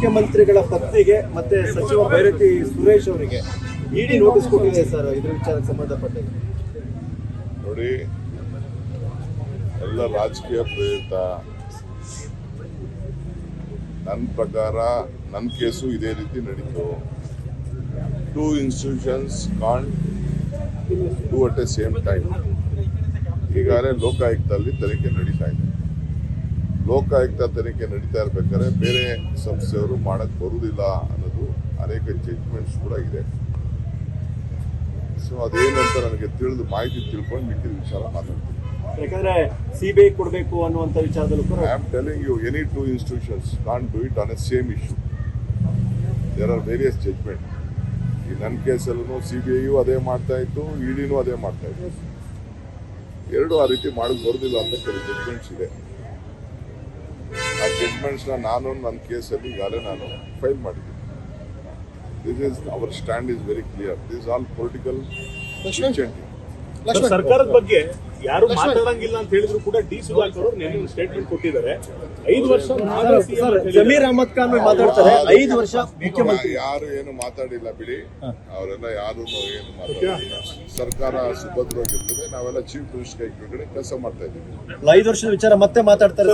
ಮುಖ್ಯಮಂತ್ರಿಗಳ ಪತ್ನಿಗೆ ಮತ್ತೆ ಸಚಿವ ಭೈರತಿ ಸುರೇಶ್ ಅವರಿಗೆ ಇಡಿ ನೋಟಿಸ್ ಕೊಟ್ಟಿದೆ ಸರ್, ಇದ್ರ ವಿಚಾರಕ್ಕೆ ಸಂಬಂಧಪಟ್ಟ ನೋಡಿ, ಎಲ್ಲ ರಾಜಕೀಯ ಪ್ರೇರಿತ ನನ್ನ ಪ್ರಕಾರ ನನ್ನ ಕೇಸು ಇದೇ ರೀತಿ ನಡೀತು. Two institutions can do at a same time ಈಗಾಗಲೇ ಲೋಕಾಯುಕ್ತದಲ್ಲಿ ತನಿಖೆ ನಡೀತಾ ಇದೆ. ಲೋಕಾಯುಕ್ತ ತನಿಖೆ ನಡೀತಾ ಇರ್ಬೇಕಾದ್ರೆ ಬೇರೆ ಸಂಸ್ಥೆಯವರು ಮಾಡಕ್ಕೆ ಬರುವುದಿಲ್ಲ ಅನ್ನೋದು ಅನೇಕ ಜಡ್ಜ್ಮೆಂಟ್ಸ್ ಕೂಡ ಇದೆ. ಸೊ ಅದೇನಂತ ನನಗೆ ತಿಳಿದು ಮಾಹಿತಿ ತಿಳ್ಕೊಂಡು ಮಿಕ್ಕಿದ ವಿಚಾರ ಮಾತಾಡ್ತೀನಿ. ಯಾಕಂದ್ರೆ ಸಿಬಿಐ ಕೊಡಬೇಕು ಅನ್ನುವಂತ ವಿಚಾರದಲ್ಲೂ ಕೂಡ I am telling you any two institutions can do it on a same issue there are various judgement ಈ ನನ್ನ ಕೇಸಲ್ಲೂ ಸಿ ಬಿ ಐಯು ಅದೇ ಮಾಡ್ತಾ ಇತ್ತು ಇಡಿನೂ ಅದೇ ಮಾಡ್ತಾ ಇತ್ತು. ಎರಡು ಆ ರೀತಿ ಮಾಡಕ್ ಬರೋದಿಲ್ಲ ಅಂತ ಕೆಲವು ಜಡ್ಜ್ಮೆಂಟ್ಸ್ ಇದೆ. ಆ ಜಡ್ಜ್ಮೆಂಟ್ಸ್ನ ನಾನು ನನ್ನ ಕೇಸಲ್ಲಿ ಈಗಾಗಲೇ ನಾನು ಫೈಲ್ ಮಾಡಿದ್ದೀನಿ this is our stand is very clear this all political ಸರ್ಕಾರದ ಬಗ್ಗೆ ಯಾರು ಮಾತಾಡಂಗಿಲ್ಲ ಅಂತ ಹೇಳಿದ್ರು ಕೂಡ ಡಿ ಸುಧಾಕರ್ ಅವರು ನಿನ್ನೆ ಒಂದು ಸ್ಟೇಟ್ಮೆಂಟ್ ಕೊಟ್ಟಿದ್ದಾರೆ. ಐದು ವರ್ಷ ಜಮೀರ್ ಅಹಮದ್ ಖಾನ್ ಮಾತಾಡ್ತಾರೆ. ಐದು ವರ್ಷ ಮುಖ್ಯಮಂತ್ರಿ. ಯಾರು ಏನು ಮಾತಾಡಿಲ್ಲ ಬಿಡಿ. ಅವರೆಲ್ಲ ಯಾರು ಏನು ಮಾತಾಡಿಲ್ಲ. ಸರ್ಕಾರ ಸುಭದ್ರವಾಗಿರ್ತದೆ. ನಾವೆಲ್ಲ ಚೀಫ್ ಮಿನಿಸ್ಟರ್ ಕೈ ಕೆಳಗಡೆ ಕೆಲಸ ಮಾಡ್ತಾ ಇದ್ದೀವಿ. ಐದು ವರ್ಷದ ವಿಚಾರ ಮತ್ತೆ ಮಾತಾಡ್ತಾರೆ